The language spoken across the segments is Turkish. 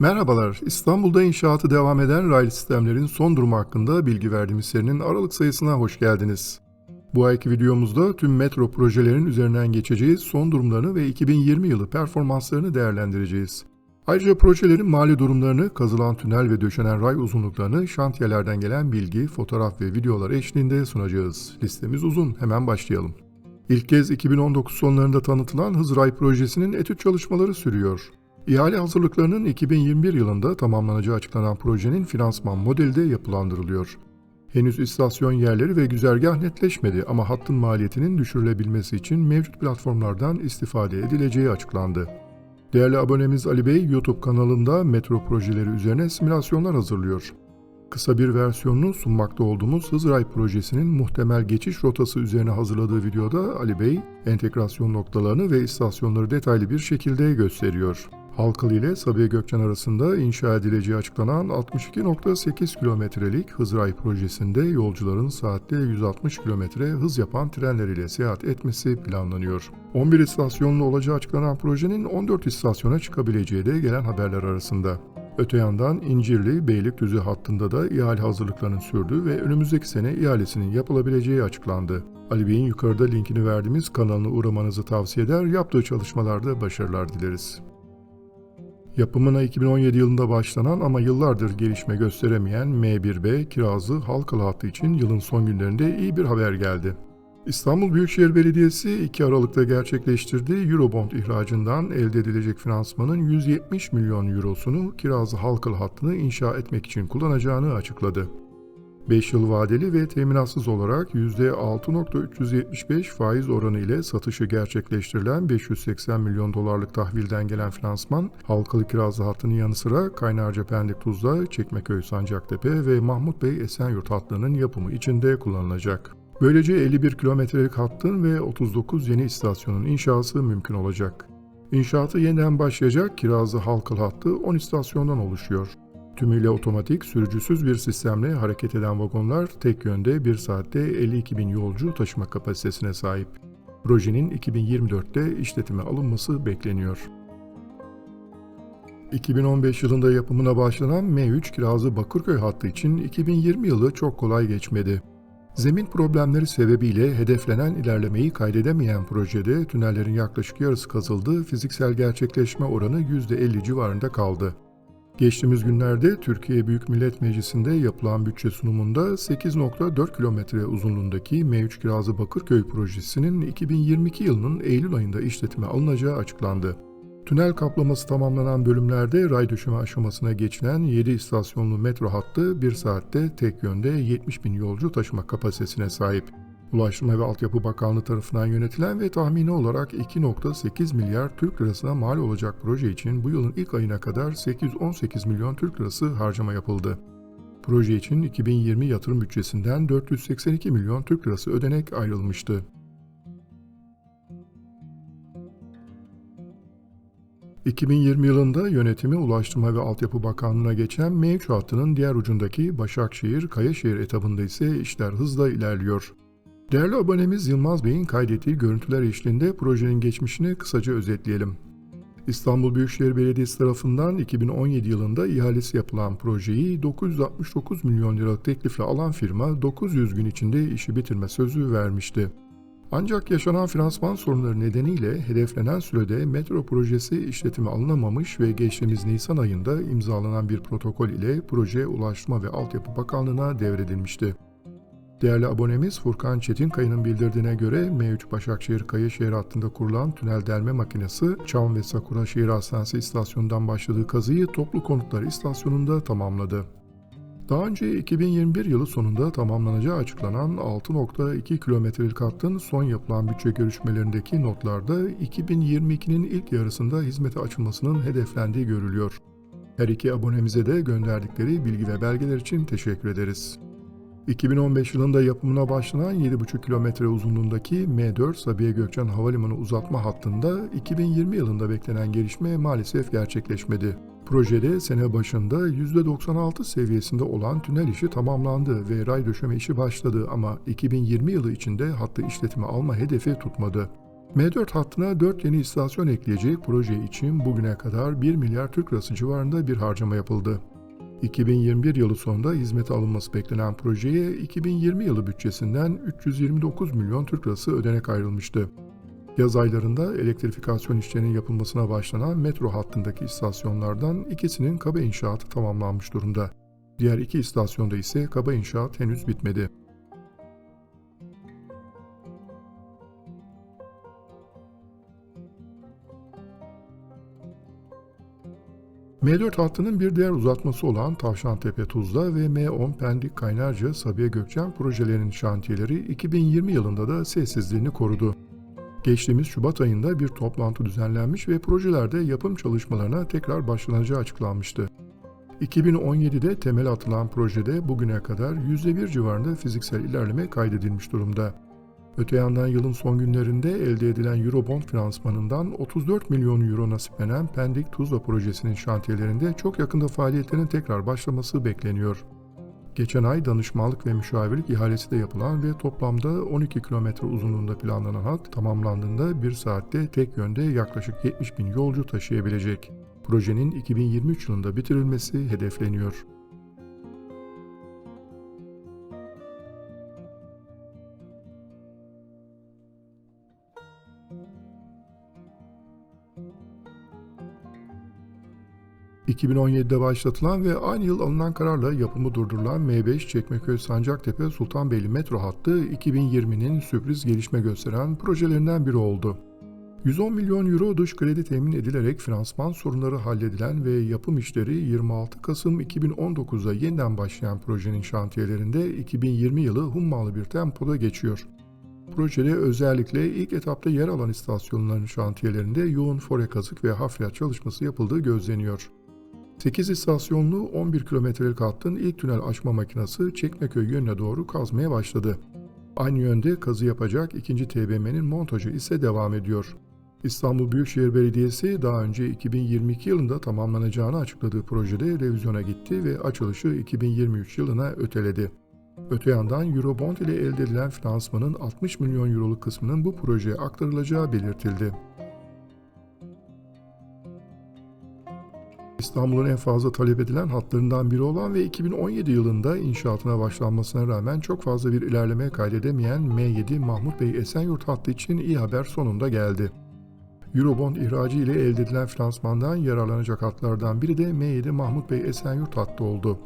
Merhabalar, İstanbul'da inşaatı devam eden raylı sistemlerin son durumu hakkında bilgi verdiğimiz serinin Aralık sayısına hoş geldiniz. Bu ayki videomuzda tüm metro projelerin üzerinden geçeceğiz, son durumlarını ve 2020 yılı performanslarını değerlendireceğiz. Ayrıca projelerin mali durumlarını, kazılan tünel ve döşenen ray uzunluklarını, şantiyelerden gelen bilgi, fotoğraf ve videolar eşliğinde sunacağız. Listemiz uzun, hemen başlayalım. İlk kez 2019 sonlarında tanıtılan Hızray projesinin etüt çalışmaları sürüyor. İhale hazırlıklarının 2021 yılında tamamlanacağı açıklanan projenin finansman modeli de yapılandırılıyor. Henüz istasyon yerleri ve güzergah netleşmedi ama hattın maliyetinin düşürülebilmesi için mevcut platformlardan istifade edileceği açıklandı. Değerli abonemiz Ali Bey, YouTube kanalında metro projeleri üzerine simülasyonlar hazırlıyor. Kısa bir versiyonunu sunmakta olduğumuz Hızray projesinin muhtemel geçiş rotası üzerine hazırladığı videoda Ali Bey, entegrasyon noktalarını ve istasyonları detaylı bir şekilde gösteriyor. Halkalı ile Sabiha Gökçen arasında inşa edileceği açıklanan 62.8 kilometrelik Hızray projesinde yolcuların saatte 160 kilometre hız yapan trenler ile seyahat etmesi planlanıyor. 11 istasyonlu olacağı açıklanan projenin 14 istasyona çıkabileceği de gelen haberler arasında. Öte yandan İncirli Beylikdüzü hattında da ihale hazırlıklarının sürdüğü ve önümüzdeki sene ihalesinin yapılabileceği açıklandı. Ali Bey'in yukarıda linkini verdiğimiz kanalına uğramanızı tavsiye eder, yaptığı çalışmalarda başarılar dileriz. Yapımına 2017 yılında başlanan ama yıllardır gelişme gösteremeyen M1B Kirazlı Halkalı hattı için yılın son günlerinde iyi bir haber geldi. İstanbul Büyükşehir Belediyesi 2 Aralık'ta gerçekleştirdiği Eurobond ihracından elde edilecek finansmanın 170 milyon eurosunu Kirazlı Halkalı hattını inşa etmek için kullanacağını açıkladı. 5 yıl vadeli ve teminatsız olarak %6.375 faiz oranı ile satışı gerçekleştirilen 580 milyon dolarlık tahvilden gelen finansman, Halkalı Kirazlı hattının yanı sıra Kaynarca Pendik Tuzla, Çekmeköy Sancaktepe ve Mahmut Bey Esenyurt hatlarının yapımı içinde kullanılacak. Böylece 51 kilometrelik hattın ve 39 yeni istasyonun inşası mümkün olacak. İnşaatı yeniden başlayacak Kirazlı Halkalı hattı 10 istasyondan oluşuyor. Tümüyle otomatik, sürücüsüz bir sistemle hareket eden vagonlar tek yönde 1 saatte 52 bin yolcu taşıma kapasitesine sahip. Projenin 2024'te işletime alınması bekleniyor. 2015 yılında yapımına başlanan M3 Kirazlı Bakırköy hattı için 2020 yılı çok kolay geçmedi. Zemin problemleri sebebiyle hedeflenen ilerlemeyi kaydedemeyen projede tünellerin yaklaşık yarısı kazıldı, fiziksel gerçekleşme oranı %50 civarında kaldı. Geçtiğimiz günlerde Türkiye Büyük Millet Meclisi'nde yapılan bütçe sunumunda 8.4 kilometre uzunluğundaki M3 Kirazlı Bakırköy projesinin 2022 yılının Eylül ayında işletime alınacağı açıklandı. Tünel kaplaması tamamlanan bölümlerde ray döşeme aşamasına geçilen 7 istasyonlu metro hattı 1 saatte tek yönde 70 bin yolcu taşıma kapasitesine sahip. Ulaştırma ve Altyapı Bakanlığı tarafından yönetilen ve tahmini olarak 2.8 milyar Türk lirasına mal olacak proje için bu yılın ilk ayına kadar 818 milyon Türk lirası harcama yapıldı. Proje için 2020 yatırım bütçesinden 482 milyon Türk lirası ödenek ayrılmıştı. 2020 yılında yönetimi Ulaştırma ve Altyapı Bakanlığı'na geçen M3 hattının diğer ucundaki Başakşehir-Kayaşehir etabında ise işler hızla ilerliyor. Değerli abonemiz Yılmaz Bey'in kaydettiği görüntüler eşliğinde projenin geçmişini kısaca özetleyelim. İstanbul Büyükşehir Belediyesi tarafından 2017 yılında ihalesi yapılan projeyi 969 milyon liralık teklifle alan firma 900 gün içinde işi bitirme sözü vermişti. Ancak yaşanan finansman sorunları nedeniyle hedeflenen sürede metro projesi işletime alınamamış ve geçtiğimiz Nisan ayında imzalanan bir protokol ile proje Ulaştırma ve Altyapı Bakanlığı'na devredilmişti. Değerli abonemiz Furkan Çetinkaya'nın bildirdiğine göre M3 Başakşehir Kayaşehir hattında kurulan tünel delme makinesi Çam ve Sakura Şehir Hastanesi istasyonundan başladığı kazıyı Toplu Konutlar istasyonunda tamamladı. Daha önce 2021 yılı sonunda tamamlanacağı açıklanan 6.2 kilometrelik hattın son yapılan bütçe görüşmelerindeki notlarda 2022'nin ilk yarısında hizmete açılmasının hedeflendiği görülüyor. Her iki abonemize de gönderdikleri bilgi ve belgeler için teşekkür ederiz. 2015 yılında yapımına başlanan 7,5 kilometre uzunluğundaki M4 Sabiha Gökçen Havalimanı uzatma hattında 2020 yılında beklenen gelişme maalesef gerçekleşmedi. Projede sene başında %96 seviyesinde olan tünel işi tamamlandı ve ray döşeme işi başladı ama 2020 yılı içinde hattı işletime alma hedefi tutmadı. M4 hattına 4 yeni istasyon ekleyecek proje için bugüne kadar 1 milyar Türk lirası civarında bir harcama yapıldı. 2021 yılı sonunda hizmete alınması beklenen projeye 2020 yılı bütçesinden 329 milyon Türk lirası ödenek ayrılmıştı. Yaz aylarında elektrifikasyon işlerinin yapılmasına başlanan metro hattındaki istasyonlardan ikisinin kaba inşaatı tamamlanmış durumda. Diğer iki istasyonda ise kaba inşaat henüz bitmedi. M4 hattının bir diğer uzatması olan Tavşantepe Tuzla ve M10 Pendik Kaynarca Sabiha Gökçen projelerinin şantiyeleri 2020 yılında da sessizliğini korudu. Geçtiğimiz Şubat ayında bir toplantı düzenlenmiş ve projelerde yapım çalışmalarına tekrar başlanacağı açıklanmıştı. 2017'de temel atılan projede bugüne kadar %1 civarında fiziksel ilerleme kaydedilmiş durumda. Öte yandan yılın son günlerinde elde edilen Eurobond finansmanından 34 milyon euro nasiplenen Pendik Tuzla projesinin şantiyelerinde çok yakında faaliyetlerin tekrar başlaması bekleniyor. Geçen ay danışmanlık ve müşavirlik ihalesi de yapılan ve toplamda 12 kilometre uzunluğunda planlanan hat tamamlandığında bir saatte tek yönde yaklaşık 70 bin yolcu taşıyabilecek. Projenin 2023 yılında bitirilmesi hedefleniyor. ...2017'de başlatılan ve aynı yıl alınan kararla yapımı durdurulan M5 Çekmeköy Sancaktepe Sultanbeyli metro hattı 2020'nin sürpriz gelişme gösteren projelerinden biri oldu. 110 milyon euro dış kredi temin edilerek finansman sorunları halledilen ve yapım işleri 26 Kasım 2019'da yeniden başlayan projenin şantiyelerinde 2020 yılı hummalı bir tempoda geçiyor. Projede özellikle ilk etapta yer alan istasyonların şantiyelerinde yoğun fore kazık ve hafriyat çalışması yapıldığı gözleniyor. 8 istasyonlu 11 kilometrelik hattın ilk tünel açma makinesi Çekmeköy yönüne doğru kazmaya başladı. Aynı yönde kazı yapacak ikinci TBM'nin montajı ise devam ediyor. İstanbul Büyükşehir Belediyesi daha önce 2022 yılında tamamlanacağını açıkladığı projede revizyona gitti ve açılışı 2023 yılına öteledi. Öte yandan Eurobond ile elde edilen finansmanın 60 milyon euroluk kısmının bu projeye aktarılacağı belirtildi. İstanbul'un en fazla talep edilen hatlarından biri olan ve 2017 yılında inşaatına başlanmasına rağmen çok fazla bir ilerleme kaydedemeyen M7 Mahmut Bey Esenyurt hattı için iyi haber sonunda geldi. Eurobond ihracı ile elde edilen finansmandan yararlanacak hatlardan biri de M7 Mahmut Bey Esenyurt hattı oldu.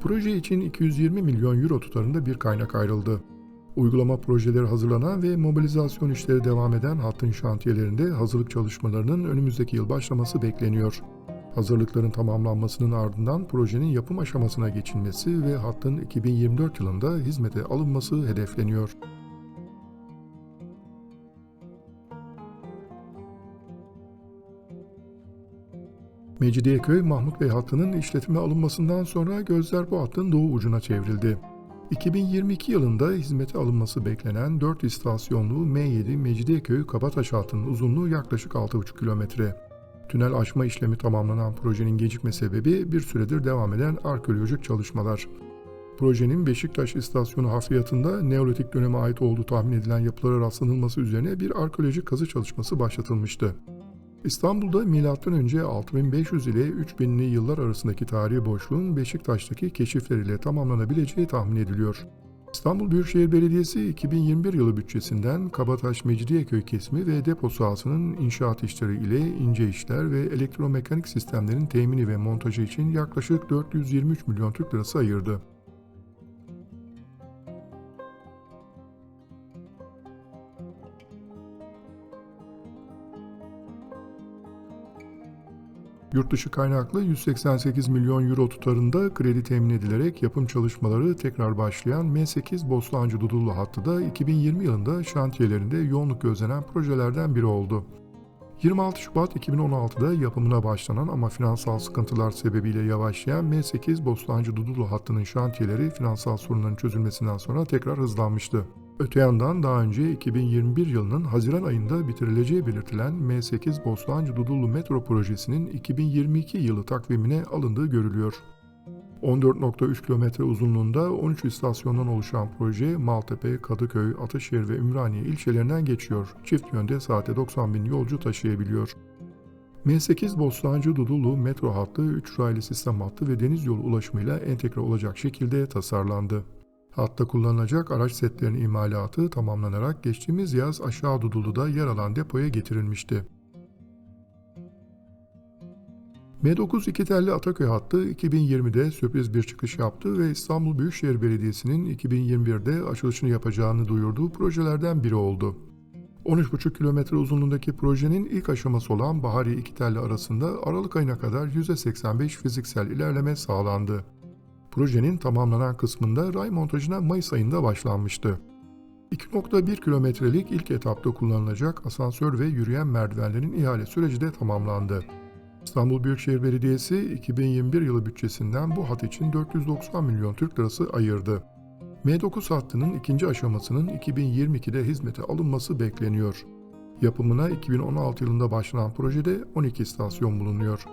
Proje için 220 milyon euro tutarında bir kaynak ayrıldı. Uygulama projeleri hazırlanan ve mobilizasyon işleri devam eden hattın şantiyelerinde hazırlık çalışmalarının önümüzdeki yıl başlaması bekleniyor. Hazırlıkların tamamlanmasının ardından projenin yapım aşamasına geçilmesi ve hattın 2024 yılında hizmete alınması hedefleniyor. Mecidiyeköy Mahmut Bey hattının işletime alınmasından sonra gözler bu hattın doğu ucuna çevrildi. 2022 yılında hizmete alınması beklenen 4 istasyonlu M7 Mecidiyeköy Kabataş hattının uzunluğu yaklaşık 6,5 kilometre. Tünel açma işlemi tamamlanan projenin gecikme sebebi bir süredir devam eden arkeolojik çalışmalar. Projenin Beşiktaş istasyonu hafriyatında Neolitik döneme ait olduğu tahmin edilen yapılara rastlanılması üzerine bir arkeolojik kazı çalışması başlatılmıştı. İstanbul'da M.Ö. 6500 ile 3000'li yıllar arasındaki tarihi boşluğun Beşiktaş'taki keşifleriyle tamamlanabileceği tahmin ediliyor. İstanbul Büyükşehir Belediyesi 2021 yılı bütçesinden Kabataş Mecidiyeköy kesimi ve depo sahasının inşaat işleri ile ince işler ve elektromekanik sistemlerin temini ve montajı için yaklaşık 423 milyon Türk lirası ayırdı. Yurtdışı kaynaklı 188 milyon euro tutarında kredi temin edilerek yapım çalışmaları tekrar başlayan M8 Bostancı Dudullu hattı da 2020 yılında şantiyelerinde yoğunluk gözlenen projelerden biri oldu. 26 Şubat 2016'da yapımına başlanan ama finansal sıkıntılar sebebiyle yavaşlayan M8 Bostancı Dudullu hattının şantiyeleri finansal sorunların çözülmesinden sonra tekrar hızlanmıştı. Öte yandan daha önce 2021 yılının Haziran ayında bitirileceği belirtilen M8 Bostancı Dudullu metro projesinin 2022 yılı takvimine alındığı görülüyor. 14.3 kilometre uzunluğunda 13 istasyondan oluşan proje Maltepe, Kadıköy, Ataşehir ve Ümraniye ilçelerinden geçiyor. Çift yönde saatte 90 bin yolcu taşıyabiliyor. M8 Bostancı Dudullu metro hattı 3 raylı sistem hattı ve deniz yolu ulaşımıyla entegre olacak şekilde tasarlandı. Hatta kullanılacak araç setlerinin imalatı tamamlanarak geçtiğimiz yaz aşağı Dudullu'da yer alan depoya getirilmişti. M9 iki telli Ataköy hattı 2020'de sürpriz bir çıkış yaptı ve İstanbul Büyükşehir Belediyesi'nin 2021'de açılışını yapacağını duyurduğu projelerden biri oldu. 13,5 kilometre uzunluğundaki projenin ilk aşaması olan Bahariye iki telli arasında Aralık ayına kadar %85 fiziksel ilerleme sağlandı. Projenin tamamlanan kısmında ray montajına Mayıs ayında başlanmıştı. 2.1 kilometrelik ilk etapta kullanılacak asansör ve yürüyen merdivenlerin ihale süreci de tamamlandı. İstanbul Büyükşehir Belediyesi 2021 yılı bütçesinden bu hat için 490 milyon Türk lirası ayırdı. M9 hattının ikinci aşamasının 2022'de hizmete alınması bekleniyor. Yapımına 2016 yılında başlanan projede 12 istasyon bulunuyor.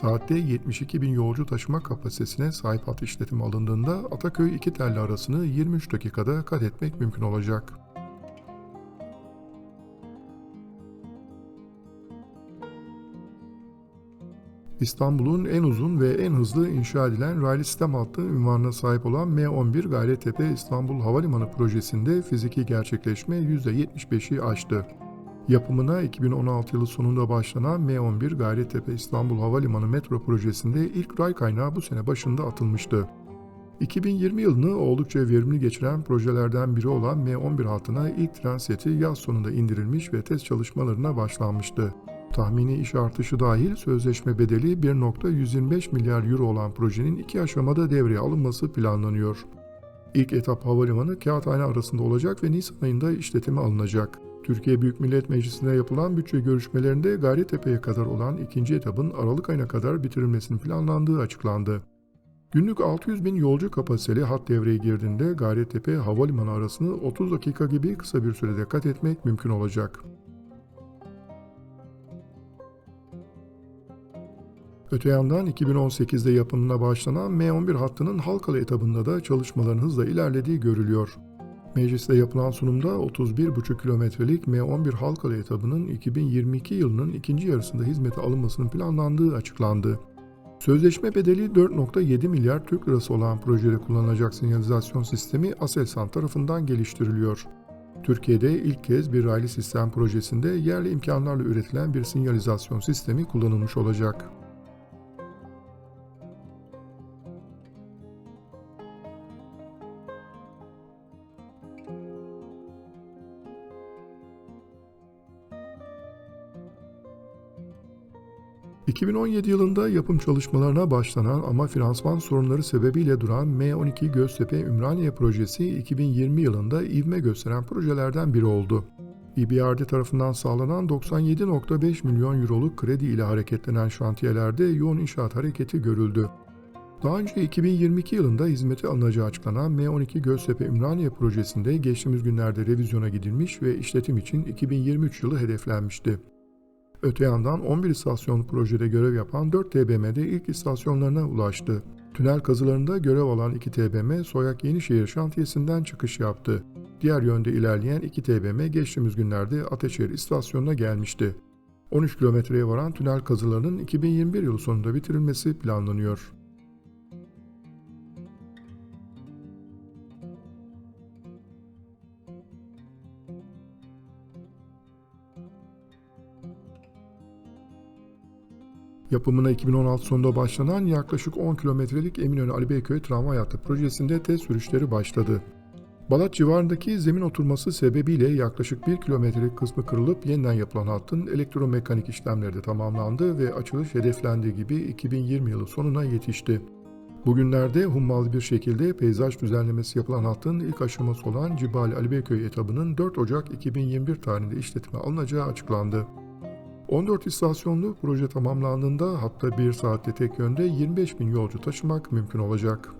Saatte 72 bin yolcu taşıma kapasitesine sahip hat işletimi alındığında Ataköy iki telli arasını 23 dakikada kat etmek mümkün olacak. İstanbul'un en uzun ve en hızlı inşa edilen raylı sistem hattı ünvanına sahip olan M11 Gayrettepe İstanbul Havalimanı projesinde fiziki gerçekleşme %75'i aştı. Yapımına 2016 yılı sonunda başlanan M11 Gayrettepe İstanbul Havalimanı metro projesinde ilk ray kaynağı bu sene başında atılmıştı. 2020 yılını oldukça verimli geçiren projelerden biri olan M11 hattına ilk tren seti yaz sonunda indirilmiş ve test çalışmalarına başlanmıştı. Tahmini iş artışı dahil sözleşme bedeli 1.125 milyar euro olan projenin iki aşamada devreye alınması planlanıyor. İlk etap havalimanı Kağıthane arasında olacak ve Nisan ayında işletime alınacak. Türkiye Büyük Millet Meclisi'nde yapılan bütçe görüşmelerinde Gayrettepe'ye kadar olan ikinci etapın Aralık ayına kadar bitirilmesinin planlandığı açıklandı. Günlük 600 bin yolcu kapasiteli hat devreye girdiğinde Gayrettepe Havalimanı arasını 30 dakika gibi kısa bir sürede kat etmek mümkün olacak. Öte yandan 2018'de yapımına başlanan M11 hattının Halkalı etabında da çalışmaların hızla ilerlediği görülüyor. Mecliste yapılan sunumda 31,5 kilometrelik M11 Halkalı etabının 2022 yılının ikinci yarısında hizmete alınmasının planlandığı açıklandı. Sözleşme bedeli 4.7 milyar Türk lirası olan projede kullanılacak sinyalizasyon sistemi Aselsan tarafından geliştiriliyor. Türkiye'de ilk kez bir raylı sistem projesinde yerli imkanlarla üretilen bir sinyalizasyon sistemi kullanılmış olacak. ...2017 yılında yapım çalışmalarına başlanan ama finansman sorunları sebebiyle duran M12 Göztepe Ümraniye projesi 2020 yılında ivme gösteren projelerden biri oldu. EBRD tarafından sağlanan 97.5 milyon euroluk kredi ile hareketlenen şantiyelerde yoğun inşaat hareketi görüldü. Daha önce 2022 yılında hizmete alınacağı açıklanan M12 Göztepe Ümraniye projesinde geçtiğimiz günlerde revizyona gidilmiş ve işletim için 2023 yılı hedeflenmişti. Öte yandan 11 istasyon projede görev yapan 4 TBM'de ilk istasyonlarına ulaştı. Tünel kazılarında görev alan 2 TBM Soyak Yenişehir şantiyesinden çıkış yaptı. Diğer yönde ilerleyen 2 TBM geçtiğimiz günlerde Ateşehir istasyonuna gelmişti. 13 kilometreye varan tünel kazılarının 2021 yılı sonunda bitirilmesi planlanıyor. Yapımına 2016 sonunda başlanan yaklaşık 10 kilometrelik Eminönü Ali Beyköy tramvay hattı projesinde test sürüşleri başladı. Balat civarındaki zemin oturması sebebiyle yaklaşık 1 kilometrelik kısmı kırılıp yeniden yapılan hattın elektromekanik işlemleri de tamamlandı ve açılış hedeflendiği gibi 2020 yılı sonuna yetişti. Bugünlerde hummalı bir şekilde peyzaj düzenlemesi yapılan hattın ilk aşaması olan Cibali Ali Beyköy etabının 4 Ocak 2021 tarihinde işletime alınacağı açıklandı. 14 istasyonlu proje tamamlandığında hatta 1 saatte tek yönde 25 bin yolcu taşımak mümkün olacak.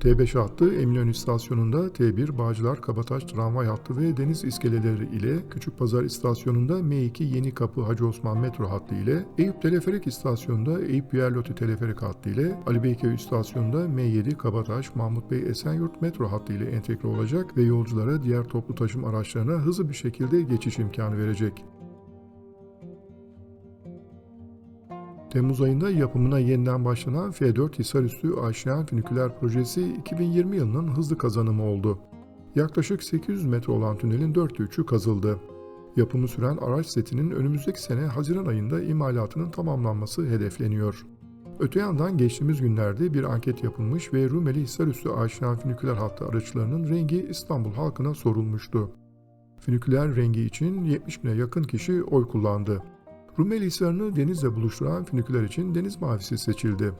T5 hattı Eminönü istasyonunda, T1 Bağcılar Kabataş tramvay hattı ve deniz iskeleleri ile, Küçükpazar istasyonunda M2 Yeni Kapı Hacı Osman metro hattı ile, Eyüp Teleferik istasyonunda Eyüp Yerloti Teleferik hattı ile, Ali Beyköy istasyonunda M7 Kabataş Mahmut Bey Esenyurt metro hattı ile entegre olacak ve yolculara diğer toplu taşıma araçlarına hızlı bir şekilde geçiş imkanı verecek. Temmuz ayında yapımına yeniden başlanan F4 Hisarüstü Aşiyan Füniküler Projesi 2020 yılının hızlı kazanımı oldu. Yaklaşık 800 metre olan tünelin dörtte üçü kazıldı. Yapımı süren araç setinin önümüzdeki sene Haziran ayında imalatının tamamlanması hedefleniyor. Öte yandan geçtiğimiz günlerde bir anket yapılmış ve Rumeli Hisarüstü Aşiyan Füniküler hattı araçlarının rengi İstanbul halkına sorulmuştu. Füniküler rengi için 70 bine yakın kişi oy kullandı. Rumeli Hisarı'nı denizle buluşturan füniküler için deniz mavisi seçildi.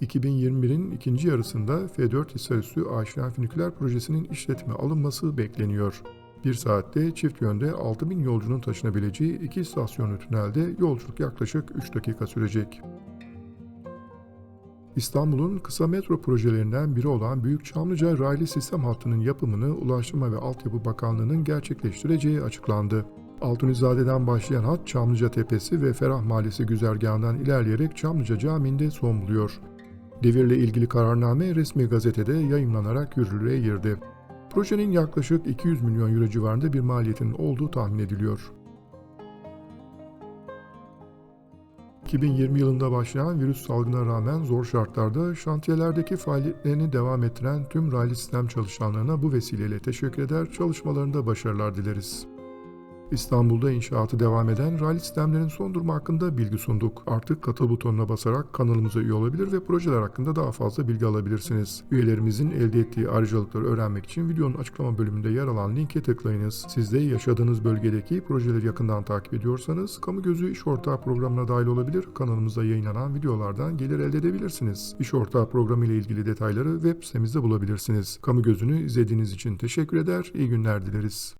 2021'in ikinci yarısında F4 Hisarüstü Aşiyan Füniküler Projesi'nin işletime alınması bekleniyor. Bir saatte çift yönde 6000 yolcunun taşınabileceği iki istasyonlu tünelde yolculuk yaklaşık 3 dakika sürecek. İstanbul'un kısa metro projelerinden biri olan Büyük Çamlıca raylı sistem hattının yapımını Ulaştırma ve Altyapı Bakanlığı'nın gerçekleştireceği açıklandı. Altunizade'den başlayan hat Çamlıca Tepesi ve Ferah Mahallesi güzergahından ilerleyerek Çamlıca Camii'nde son buluyor. Devirle ilgili kararname resmi gazetede yayınlanarak yürürlüğe girdi. Projenin yaklaşık 200 milyon euro civarında bir maliyetinin olduğu tahmin ediliyor. 2020 yılında başlayan virüs salgına rağmen zor şartlarda şantiyelerdeki faaliyetlerini devam ettiren tüm raylı sistem çalışanlarına bu vesileyle teşekkür eder, çalışmalarında başarılar dileriz. İstanbul'da inşaatı devam eden raylı sistemlerin son durumu hakkında bilgi sunduk. Artık katıl butonuna basarak kanalımıza üye olabilir ve projeler hakkında daha fazla bilgi alabilirsiniz. Üyelerimizin elde ettiği ayrıcalıkları öğrenmek için videonun açıklama bölümünde yer alan linke tıklayınız. Siz de yaşadığınız bölgedeki projeleri yakından takip ediyorsanız Kamu Gözü İş Ortağı programına dahil olabilir, kanalımızda yayınlanan videolardan gelir elde edebilirsiniz. İş Ortağı programı ile ilgili detayları web sitemizde bulabilirsiniz. Kamu Gözü'nü izlediğiniz için teşekkür eder, iyi günler dileriz.